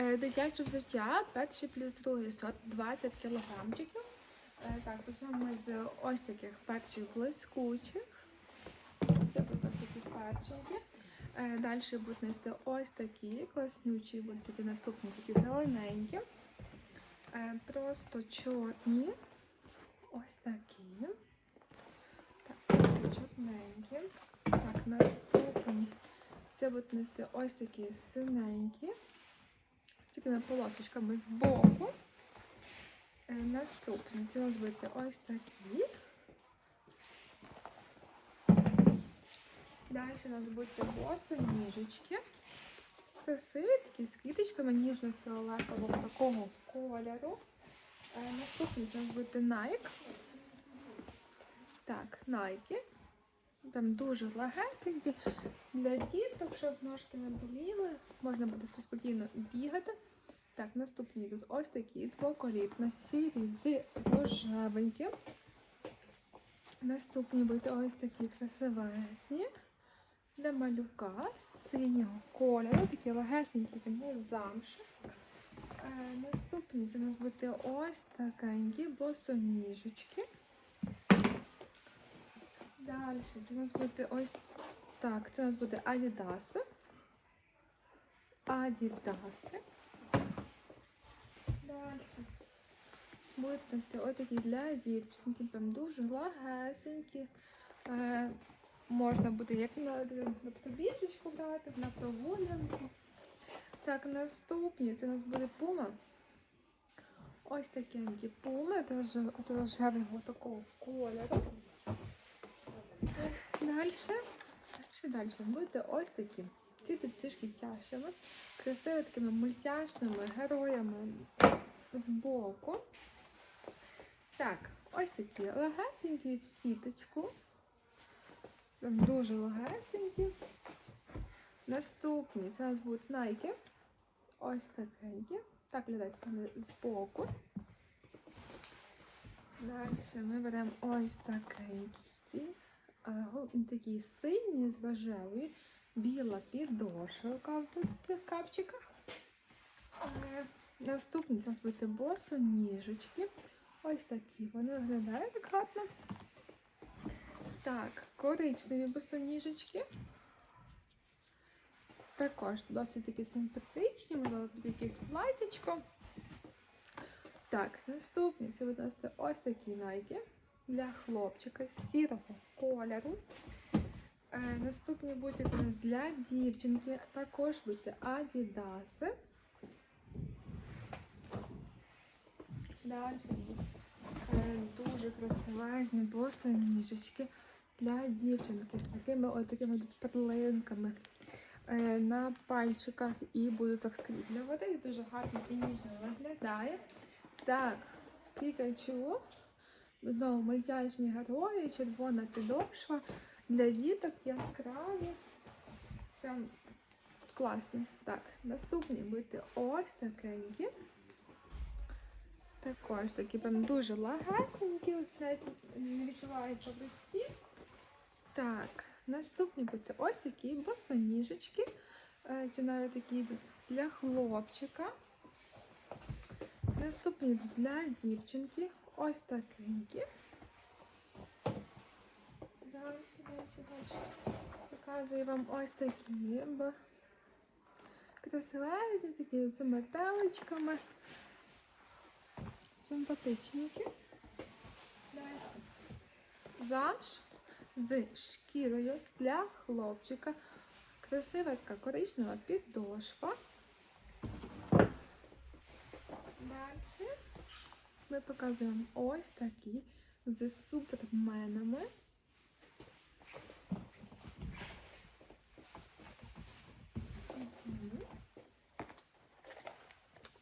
Е, Дитяче взуття, перший плюс другий сорт 20 кілограмчиків. Е, Так, почнемо з ось таких перших блискучих. Це ось такі першенькі. Е, Далі будуть нести ось такі класнючі, будуть такі наступні, такі зелененькі. Просто чорні. Ось такі. Так, чорненькі. Так, наступні. Це будуть нести ось такі синенькі. Такими полосочками з боку. Е, Наступні. Це у нас будуть ось такі. Далі у нас будуть босоніжечки. Красиві такі з квіточками ніжно-фіолетового такого кольору. Е, Наступний у нас буде Nike. Так, Nike. Там дуже легесенькі для діток, щоб ножки не боліли. Можна буде спокійно бігати. Так, наступні йдуть ось такі двоколітна сірі з рожевеньким. Наступні будуть ось такі красивесні для малюка синього кольору, такі легесенькі, замші. Е, наступні це у нас будуть ось такенькі босоніжечки. Далі це у нас буде ось так. Це у нас буде Адідаси. Адідаси. Далі. Будуть нести ось такі для дівчинки, прям дуже лагесенькі. Е, можна буде як на, пробіжечку брати, на прогулянку. Так, наступні це у нас буде пума. Ось такенькі пуми, теж рожевого такого кольору. Далі. Ще далі будете ось такі. Ці тут трішки тяжчими, красивими такими мультяшними героями з боку. Так, ось такі легесенькі в сіточку. Дуже легесенькі. Наступні це у нас будуть Nike. Ось такенькі. Так, глядайте вони боку. Далі ми беремо ось такенькі. Такі сині з рожевої, біла підошвилка в цих капчиках. Е, Наступні це будуть босоніжечки. Ось такі. Вони виглядають так гарно. Так, коричневі босоніжечки. Також досить такі симпатичні, можливо, під якесь платічко. Так, наступні це буде ось такі найки для хлопчика з сірого кольору. Е, наступні будуть у нас для дівчинки. Також будуть адідаси. Далі е, дуже красивезні босоніжечки для дівчинки з такими от такими перлинками е, на пальчиках і будуть так скріплювати. Дуже гарно і ніжно виглядає. Так, Пікачу. Знову мультяшні герої, червона підошва. Для діток яскраві. Прям класні. Так, наступні будуть ось такенькі. Також такі прям дуже лагесенькі, от навіть не відчуваються в руці. Так, наступні будуть ось такі босоніжечки. Е, Чи навіть такі йдуть для хлопчика. Наступні для дівчинки. Ось такенькі. Далі, далі, далі. Показую вам ось такі красивезні, такі з метеличками. Симпатичненькі. Далі. Замш з шкірою для хлопчика. Красива така коричнева підошва. Далі ми показуємо ось такі з суперменами.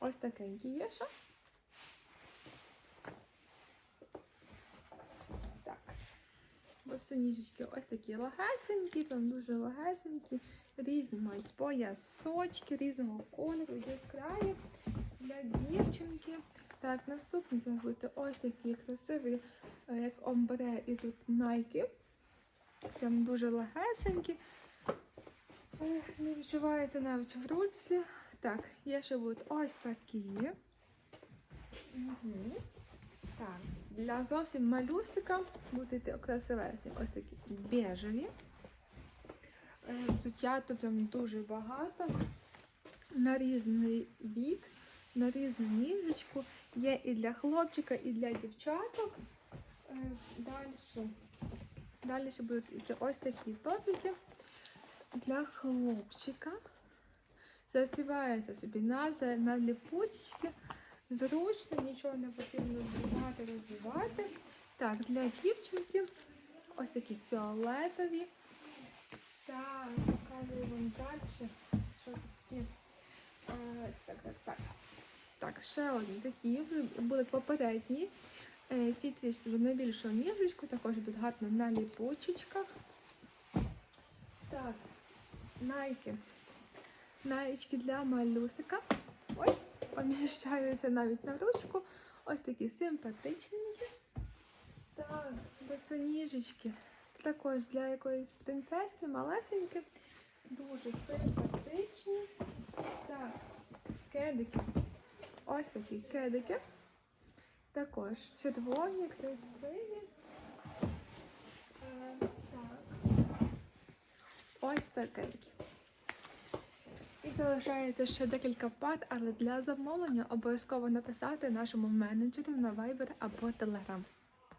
Ось такенькі є ще. Так. Босоніжечки ось такі лагесенькі, там дуже лагесенькі, різні мають поясочки різного кольору, яскраві для дівчинки. Так, наступні це будуть ось такі красиві, е, як омбре і тут найки. Прям дуже легесенькі. Не відчувається навіть в ручці. Так, є ще будуть ось такі. Угу. Так, для зовсім малюсика будуть йти ось такі бежеві. Е, Взуття тут там дуже багато. На різний вік, на різну ніжечку. Є і для хлопчика, і для дівчаток. Далі. Далі ще будуть йти ось такі топіки для хлопчика. Засівається собі на, на ліпучечки. Зручно, нічого не потрібно збивати, розвивати. Так, для дівчинки ось такі фіолетові. Так, показую вам далі. Що такі. Е, так, так, так. Так, ще одні такі вже будуть попередні. Е, ці трішки вже на ніжечку, також йдуть гарно на ліпучечках. Так, найки. Наєчки для малюсика. Ой, поміщаються навіть на ручку. Ось такі симпатичненькі. Так, босоніжечки. Також для якоїсь принцески, малесенькі. Дуже симпатичні. Так, кедики. Ось такі кедики. Також червоні, красиві. Е, так. Ось такенькі. І залишається ще декілька пар, але для замовлення обов'язково написати нашому менеджеру на Viber або Telegram.